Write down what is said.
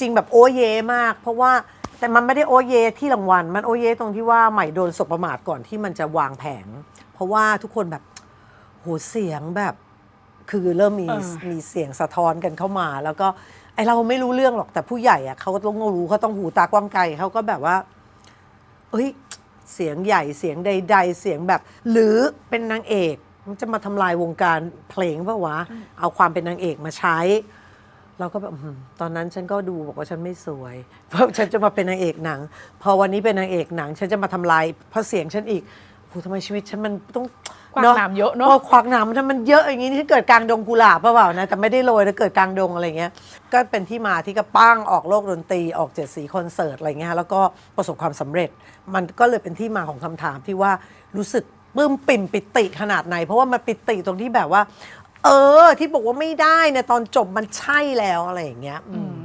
ริง ๆ แบบโอเยมาก เพราะว่าแต่มันไม่ได้โอเยที่รางวัล มันโอเยตรงที่ว่าใหม่โดนสบประมาทก่อนที่มันจะวางแผงเพราะว่าทุกคนแบบโหเสียงแบบ คือเริ่มมีเออมีเสียงสะท้อนกันเข้ามา แล้วก็ไอเราไม่รู้เรื่องหรอกแต่ผู้ใหญ่อะเขาก็ต้องรู้เขาต้องหูตากว้างไกลเขาก็แบบว่า เอ้ยเสียงใหญ่เสียงใด ๆ เสียงแบบ หรือเป็นนางเอกมันจะมาทำลายวงการเพลงเปล่าวะ เอาความเป็นนางเอกมาใช้ เราก็แบบอืมตอนนั้นฉันก็ดูบอกว่าฉันไม่สวย เพราะฉันจะมาเป็นนางเอกหนัง พอวันนี้เป็นนางเอกหนัง ฉันจะมาทำลายเพราะเสียงฉันอีกโหทำไมชีวิตฉันมันต้องกวางหนามเยอะเนอะ ควักหนามถ้ามันเยอะอย่างนี้ที่เกิดกลางดงกุหลาบเปล่านะแต่ไม่ได้โรยแล้วเกิดกลางดงอะไรเงี้ย ก็เป็นที่มาที่กระปั้งออกโลกดนตรีออกเจ็ดสีคอนเสิร์ตอะไรเงี้ยแล้วก็ประสบความสำเร็จ มันก็เลยเป็นที่มาของคำถามที่ว่ารู้สึกปลื้มปิ่มปิติขนาดไหน เพราะว่ามันปิติตรงที่แบบว่า เออ ที่บอกว่าไม่ได้เนี่ยตอนจบมันใช่แล้วอะไรอย่างเงี้ย อืม